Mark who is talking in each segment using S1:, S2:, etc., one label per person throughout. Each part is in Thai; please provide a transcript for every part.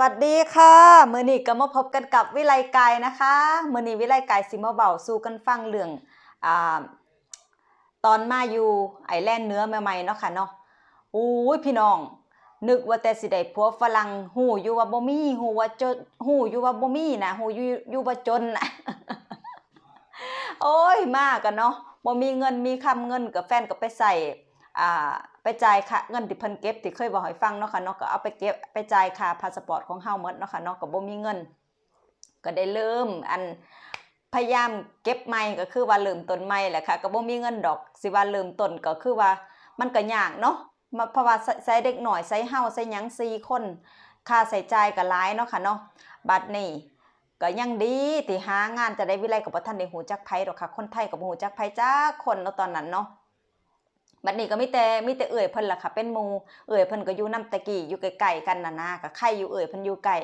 S1: วัสดีค่ะมือนี้ก็มาพบกันกับวิไลกายนะคะมือนี้วิไลกายสิมาเว้าสู่กันฟังเรื่องอ่าตอนมาอยู่ไอแลนด์เนื้อใหม่ๆเนาะค่ะเนาะอู้ยพี่น้อง นึกว่าแต่สิได้ผัวฝรั่งฮู้อยู่ว่าบ่มีฮู้ว่าจนฮู้อยู่ว่าบ่มีนะฮู้อยู่อยู่ว่าจนนะโอ้ยมากันเนาะบ่มีเงินมีคำเงินกับแฟนก็ไปใส่ อ่าไปจ่ายค่าเงินที่เพิ่นเก็บที่เคยบอกให้ฟังเนาะค่ะเนาะก็เอาไปเก็บไปจ่ายค่าพาสปอร์ตของเฮาหมดเนาะค่ะเนาะก็บ่มีเงิน ก็ได้เริ่มอันพยายามเก็บใหม่ก็คือว่าเริ่มต้นใหม่แหละค่ะก็บ่มีเงินดอกสิว่าเริ่มต้นก็คือว่ามันก็ยากเนาะมาเพราะว่าใส่เด็กหน่อยใส่เฮาใส่หยังสี่คนค่าใส่จ่ายก็หลายเนาะค่ะเนาะบัดนี้ก็ยังดีที่หางานจะได้วิไลกับบ่ทันได้หูจักไผดอกค่ะ คนไทยก็บ่ฮู้จักไผจักคนเนาะตอนนั้นเนาะ บัดนี้ก็ไมีแต่ไมีแต่เอื้อยเพิ่นล่ะค่ะเป็นหมู่เอื้อยเพิ่นก็อยู่นำตะกี้อยู่ใกลๆกันน่ะนะก็ใครอยู่เอื้อยเพิ่นอยู่ใกล้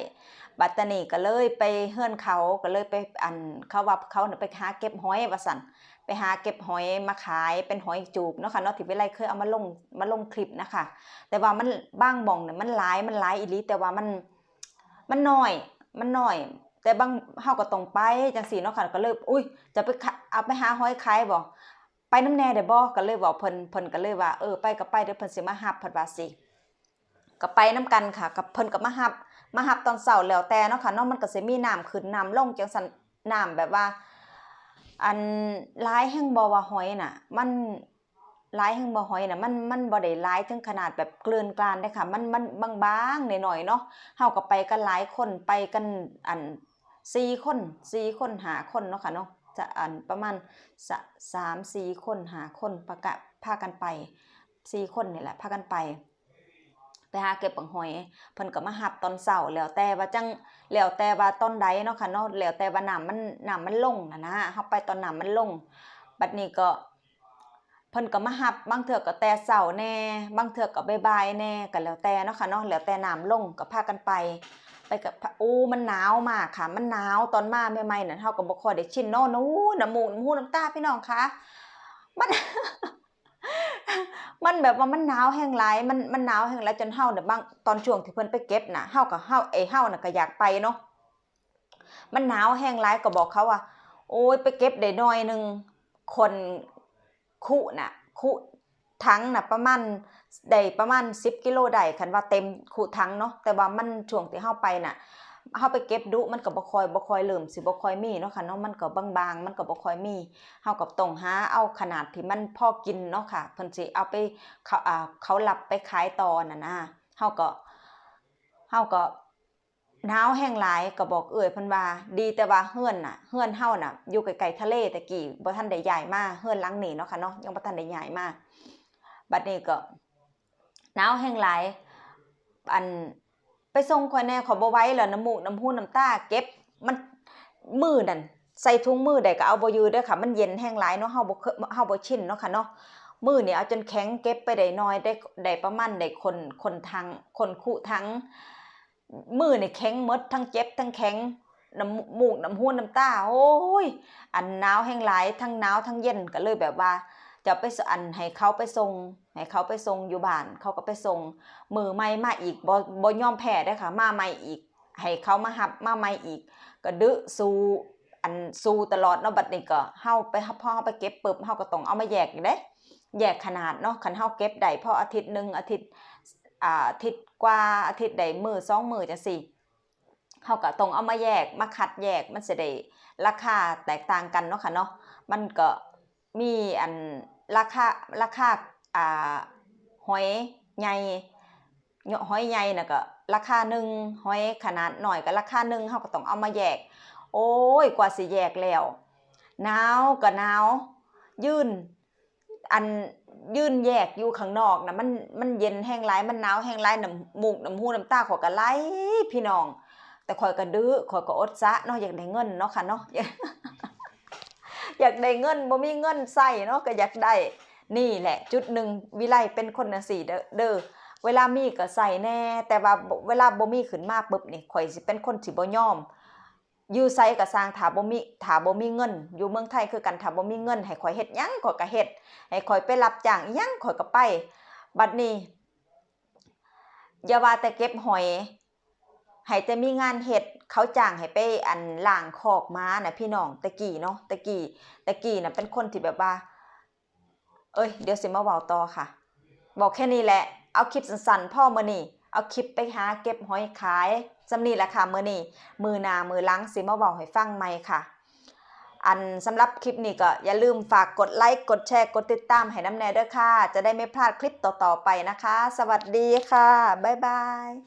S1: บัดตะนี้ก็เลยไปเฮือนเขาก็เลยไปอันเขาว่าเขาน่ะไปหาเก็บหอยว่าซั่นไปหาเก็บหอยมาขายเป็นหอยจูบเนาะค่ะเนาะที่วิไลเคยเอามาลงมาลงคลิปนะคะแต่ว่ามันบ้างหม่องเนี่ยมันหลายมันหลายอีหลีแต่ว่ามันมันน้อยมันน้อยแต่บางเฮาก็ต้องไปจังซี่เนาะค่ะก็เลยอุ้ยจะไปเอาไปหาหอยขายบ่ น้ำแน่ได้บ่ก็เลยบอกเพิ่นเพิ่นก็เลยว่าเออไปก็ไปเดี๋ยวเพิ่นสิมารับเพิ่นว่าสิก็ไปนํกันค่ะกับเพิ่นก็มารับมารับตอนเช้าแล้วแต่เนาะค่ะเนาะมันก็สิมีน้ำขึ้นน้ำลงจังซั่นน้ำแบบว่า อันหลายแห่งบ่ว่าหอยน่ะ มันหลายแห่งบ่หอยน่ะมันมันบ่ได้หลายถึงขนาดแบบเกลื่อนกลานเด้ค่ะ มันมันบางๆหน่อยๆเนาะเฮาก็ไปกันหลายคนไปกันอันสี่คนสี่คนหาคนเนาะค่ะเนาะ จะอันประมาณสามสี่คนหาคนประกะพากันไปสี่คนนี่แหละพากันไปไปหาเก็บปังหอยเพิ่นก็มาหับตอนเช้าแล้วแต่ว่าจังแล้วแต่ว่าตอนใดเนาะค่ะเนาะแล้วแต่ว่าน้ำมันน้ำมันลงนะนะเฮาไปตอนน้ำมันลง บัดนี้ก็เพิ่นก็มาหับบางเทื่อก็แต่เช้าแน่บางเทื่อก็บ่ายแน่ก็แล้วแต่เนาะค่ะเนาะแล้วแต่น้ำลงก็พากันไป ไปกับอู้มันหนาวมากค่ะ มันหนาวตอนมาใหม่ๆนั่นเฮาก็บ่ค่อยได้ชินเนาะนู้น้ำมูกน้ำหูน้ำตาพี่น้องคะมันมันแบบว่ามันหนาวแห้งหลายมันมันหนาวแห้งหลายจนเฮาน่ะบางตอนช่วงที่เพิ่นไปเก็บน่ะเฮาก็เฮาไอ้เฮาน่ะก็อยากไปเนาะมันหนาวแห้งหลายก็บอกเขาว่า โอ้ยไปเก็บได้หน่อยหนึงคนคุน่ะคุถังน่ะประมาณ ได้ประมาณ 10 กิโลได้คันว่าเต็มคูถังเนาะแต่ว่ามันช่วงที่เฮาไปน่ะเฮาไปเก็บดุมันก็บ่คอยบ่คอยเริ่มสิบ่คอยมีเนาะค่ะเนาะมันก็บางๆ มันก็บ่คอยมีเฮาก็ต้องหาเอาขนาดที่มันพอกินเนาะค่ะเพิ่นสิเอาไปเขาอ่าเขารับไปขายต่อน่ะนะเฮาก็เฮาก็หนาวแห้งหลายก็บอกเอ้ยเพิ่นว่าดีแต่ว่าเฮือนน่ะเฮือนเฮาน่ะอยู่ใกลๆทะเลแต่กี้บ่ทันได้ย้ายมาเฮือนหลังนี้เนาะค่ะเนาะยังบ่ทันได้ย้ายมาบัดนี้ก็ หนาวแห้งหลายอันไปส่งข่อยแน่ขอบ่ไหวแล้วน้ำมูกน้ำหูน้ำตาเก็บมันมือนั่นใส่ถุงมือได้ก็เอาบ่อยู่เด้อค่ะ มันเย็นแห้งหลายเนาะเฮาบ่เคยเฮาบ่ชินเนาะค่ะเนาะมือนี่เอาจนแข็งเก็บไปได้น้อยได้ได้ประมาณได้คนคนทางคนคุทั้งมือนี่แข็งมดทั้งเจ็บทั้งแข็งน้ำมูกน้ำหูน้ำตาโอ้ย อันหนาวแห้งหลายทั้งหนาวทั้งเย็นก็เลยแบบว่า จะไปสอันให้เขาไปส่งให้เขาไปส่งอยู่บ้านเขาก็ไปส่งมือใหม่มาอีกบ่บ่ยอมแพ้เด้ค่ะ มาใหม่อีก ให้เขามาหับมาใหม่อีก ก็ดื้อสู้อันสู้ตลอดเนาะบัดนี้ก็เฮาไปพ่อเฮาไปเก็บปึ๊บเฮาก็ต้องเอามาแยกอีกเด้แยกขนาดเนาะคันเฮาเก็บได้พออาทิตย์หนึ่งอาทิตย์อ่าอาทิตย์กว่าอาทิตย์ใดมือสองมือจังซี่เฮาก็ต้องเอามาแยกมาคัดแยกมันสิได้ราคาแตกต่างกันเนาะค่ะเนาะมันก็มีอัน ราคาราคาอ่าหอยใหญ่หอยใหญ่น่ะก็ราคาหนึ่งหอยขนาดหน่อยก็ราคาหนึ่งเฮาก็ต้องเอามาแยก โอ้ยกว่าสิแยกแล้วหนาวก็หนาวยืนอันยืนแยกอยู่ข้างนอกนะมันมันเย็นแห้งหลายมันหนาวแห้งหลายน้ำมูกน้ำหูน้ำตาข่อยก็ไหลพี่น้อง แต่ข่อยก็ดื้อข่อยก็อดซะเนาะอยากได้เงินเนาะค่ะเนาะ อยากได้เงินบ่มีเงินใส่เนาะก็อยากได้นี่แหละ จุดหนึ่งวิไลเป็นคนจังซี่เด้อเวลามีก็ใส่แน่ แต่ว่าเวลาบ่มีขึ้นมาปุ๊บนี่ข่อยสิเป็นคนสิบ่ยอมอยู่ไสก็สร้างถ้าบ่มีถ้าบ่มีเงิน อยู่เมืองไทยคือกันถ้าบ่มีเงินให้ข่อยเฮ็ดหยังข่อยก็เฮ็ดให้ข่อยไปรับจ้างหยังข่อยก็ไป บัดนี้อย่าว่าแต่เก็บหอยให้แต่มีงานเฮ็ด เขาจ้างให้ไปอันล้างคอกม้านะพี่น้องตะกี้เนาะตะกี้ตะกี้นะเป็นคนที่แบบว่า เอ้ยเดี๋ยวสิมาเว้าต่อค่ะ บอกแค่นี้แหละเอาคลิปสั้นๆพ่อมือนี้เอาคลิปไปหาเก็บหอยขายสำนีแหละค่ะมือนี้มือนามือหลังสิมาเว้าให้ฟังใหมค่ะ อันสำหรับคลิปนี้ก็อย่าลืมฝากกดไลค์กดแชร์กดติดตามให้น้ำแน่ด้อค่ะ จะได้ไม่พลาดคลิปต่อๆไปนะคะ สวัสดีค่ะบ๊ายบาย